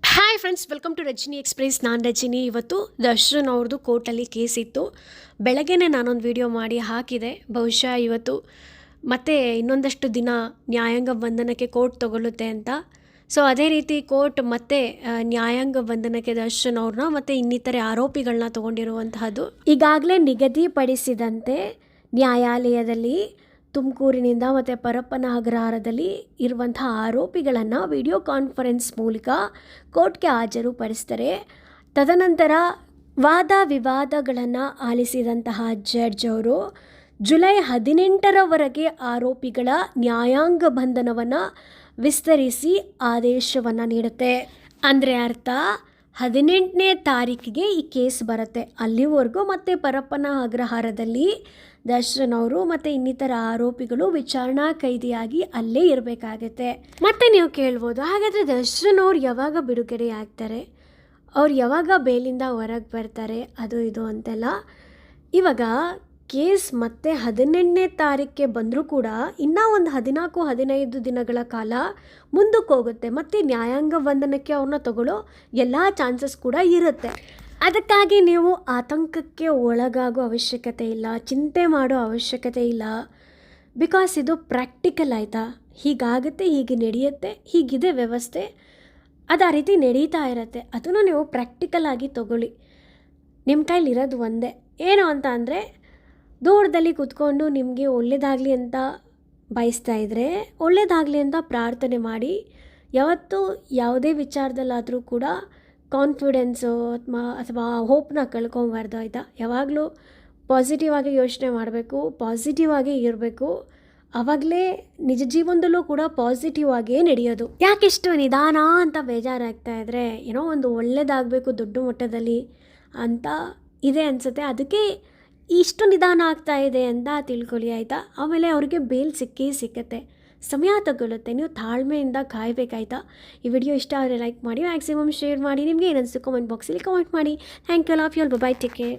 Hi friends welcome to Rajini express ನಾನು ರಜಿನಿ. ಇವತ್ತು ದರ್ಶನ್ ಅವ್ರದ್ದು ಕೋರ್ಟಲ್ಲಿ ಕೇಸ್ ಇತ್ತು. ಬೆಳಗ್ಗೆನೇ ನಾನೊಂದು ವಿಡಿಯೋ ಮಾಡಿ ಹಾಕಿದೆ. ಬಹುಶಃ ಇವತ್ತು ಮತ್ತೆ ಇನ್ನೊಂದಷ್ಟು ದಿನ ನ್ಯಾಯಾಂಗ ಬಂಧನಕ್ಕೆ ಕೋರ್ಟ್ ತಗೊಳ್ಳುತ್ತೆ ಅಂತ. ಸೊ ಅದೇ ರೀತಿ ಕೋರ್ಟ್ ಮತ್ತೆ ನ್ಯಾಯಾಂಗ ಬಂಧನಕ್ಕೆ ದರ್ಶನ್ ಅವ್ರನ್ನ ಮತ್ತು ಇನ್ನಿತರೆ ಆರೋಪಿಗಳನ್ನ ತಗೊಂಡಿರುವಂತಹದ್ದು. ಈಗಾಗಲೇ ನಿಗದಿಪಡಿಸಿದಂತೆ ನ್ಯಾಯಾಲಯದಲ್ಲಿ ತುಮಕೂರಿನಿಂದ ಮತ್ತು ಪರಪ್ಪನ ಅಗ್ರಹಾರದಲ್ಲಿ ಇರುವಂತಹ ಆರೋಪಿಗಳನ್ನು ವಿಡಿಯೋ ಕಾನ್ಫರೆನ್ಸ್ ಮೂಲಕ ಕೋರ್ಟ್ಗೆ ಹಾಜರುಪಡಿಸ್ತಾರೆ. ತದನಂತರ ವಾದ ವಿವಾದಗಳನ್ನು ಆಲಿಸಿದಂತಹ ಜಡ್ಜ್ ಅವರು ಜುಲೈ ಹದಿನೆಂಟರವರೆಗೆ ಆರೋಪಿಗಳ ನ್ಯಾಯಾಂಗ ಬಂಧನವನ್ನು ವಿಸ್ತರಿಸಿ ಆದೇಶವನ್ನು ನೀಡುತ್ತೆ. ಅಂದರೆ ಅರ್ಥ ಹದಿನೆಂಟನೇ ತಾರೀಕಿಗೆ ಈ ಕೇಸ್ ಬರುತ್ತೆ. ಅಲ್ಲಿವರೆಗೂ ಮತ್ತೆ ಪರಪ್ಪನ ಅಗ್ರಹಾರದಲ್ಲಿ ದರ್ಶನವರು ಮತ್ತೆ ಇನ್ನಿತರ ಆರೋಪಿಗಳು ವಿಚಾರಣಾ ಕೈದಿಯಾಗಿ ಅಲ್ಲೇ ಇರಬೇಕಾಗತ್ತೆ. ಮತ್ತೆ ನೀವು ಕೇಳ್ಬೋದು, ಹಾಗಾದರೆ ದರ್ಶನ್ ಅವ್ರು ಯಾವಾಗ ಬಿಡುಗಡೆ ಆಗ್ತಾರೆ? ಅವ್ರು ಯಾವಾಗ ಬೇಲಿಂದ ಹೊರಗೆ ಬರ್ತಾರೆ? ಅದು ಇದು ಅಂತೆಲ್ಲ. ಇವಾಗ ಕೇಸ್ ಮತ್ತೆ ಹದಿನೆಂಟನೇ ತಾರೀಕಿಗೆ ಬಂದರೂ ಕೂಡ ಇನ್ನೂ ಒಂದು ಹದಿನಾಲ್ಕು, ಹದಿನೈದು ದಿನಗಳ ಕಾಲ ಮುಂದಕ್ಕೆ ಹೋಗುತ್ತೆ. ಮತ್ತು ನ್ಯಾಯಾಂಗ ಬಂಧನಕ್ಕೆ ಅವ್ರನ್ನ ತಗೊಳ್ಳೋ ಎಲ್ಲ ಚಾನ್ಸಸ್ ಕೂಡ ಇರುತ್ತೆ. ಅದಕ್ಕಾಗಿ ನೀವು ಆತಂಕಕ್ಕೆ ಒಳಗಾಗೋ ಅವಶ್ಯಕತೆ ಇಲ್ಲ, ಚಿಂತೆ ಮಾಡೋ ಅವಶ್ಯಕತೆ ಇಲ್ಲ. ಬಿಕಾಸ್ ಇದು ಪ್ರಾಕ್ಟಿಕಲ್ ಆಯಿತಾ? ಹೀಗಾಗುತ್ತೆ, ಹೀಗೆ ನಡೆಯುತ್ತೆ, ಹೀಗಿದೆ ವ್ಯವಸ್ಥೆ. ಅದು ಆ ರೀತಿ ನಡೀತಾ ಇರುತ್ತೆ. ಅದನ್ನು ನೀವು ಪ್ರಾಕ್ಟಿಕಲ್ ಆಗಿ ತಗೊಳ್ಳಿ. ನಿಮ್ಮ ಕೈಲಿರೋದು ಒಂದೇ. ಏನು ಅಂತ ಅಂದರೆ ದೂರದಲ್ಲಿ ಕೂತ್ಕೊಂಡು ನಿಮಗೆ ಒಳ್ಳೆಯದಾಗಲಿ ಅಂತ ಬಯಸ್ತಾ ಇದ್ದರೆ ಒಳ್ಳೆಯದಾಗಲಿ ಅಂತ ಪ್ರಾರ್ಥನೆ ಮಾಡಿ, ಯಾವತ್ತೂ ಯಾವುದೇ ವಿಚಾರದಲ್ಲಾದರೂ ಕೂಡ ಕಾನ್ಫಿಡೆನ್ಸು ಅಥವಾ ಅಥವಾ ಹೋಪ್ನ ಕಳ್ಕೊಬಾರ್ದು ಆಯಿತಾ? ಯಾವಾಗಲೂ ಪಾಸಿಟಿವ್ ಆಗಿ ಯೋಚನೆ ಮಾಡಬೇಕು ಪಾಸಿಟಿವ್ ಆಗಿ ಇರಬೇಕು. ಆವಾಗಲೇ ನಿಜ ಜೀವನದಲ್ಲೂ ಕೂಡ ಪಾಸಿಟಿವ್ ಆಗೇ ನಡೆಯೋದು. ಯಾಕೆಷ್ಟು ನಿಧಾನ ಅಂತ ಬೇಜಾರಾಗ್ತಾ ಇದ್ದರೆ ಏನೋ ಒಂದು ಒಳ್ಳೆಯದಾಗಬೇಕು ದೊಡ್ಡ ಮಟ್ಟದಲ್ಲಿ ಅಂತ ಇದೆ ಅನಿಸುತ್ತೆ. ಅದಕ್ಕೆ ಇಷ್ಟು ನಿಧಾನ ಆಗ್ತಾ ಇದೆ ಅಂತ ತಿಳ್ಕೊಳ್ಳಿ, ಆಯಿತಾ? ಆಮೇಲೆ ಅವ್ರಿಗೆ ಬೇಲ್ ಸಿಕ್ಕೇ ಸಿಕ್ಕತ್ತೆ. ಸಮಯ ತಗೊಳ್ಳುತ್ತೆ ನೀವು ತಾಳ್ಮೆಯಿಂದ ಕಾಯಬೇಕಾಯ್ತಾ ಈ ವಿಡಿಯೋ ಇಷ್ಟ ಆದರೆ ಲೈಕ್ ಮಾಡಿ, ಮ್ಯಾಕ್ಸಿಮಮ್ ಶೇರ್ ಮಾಡಿ, ನಿಮಗೆ ಏನನ್ನಿಸ್ತು ಕಮೆಂಟ್ ಬಾಕ್ಸಲ್ಲಿ ಕಮೆಂಟ್ ಮಾಡಿ. Thank you love you all. Bye take care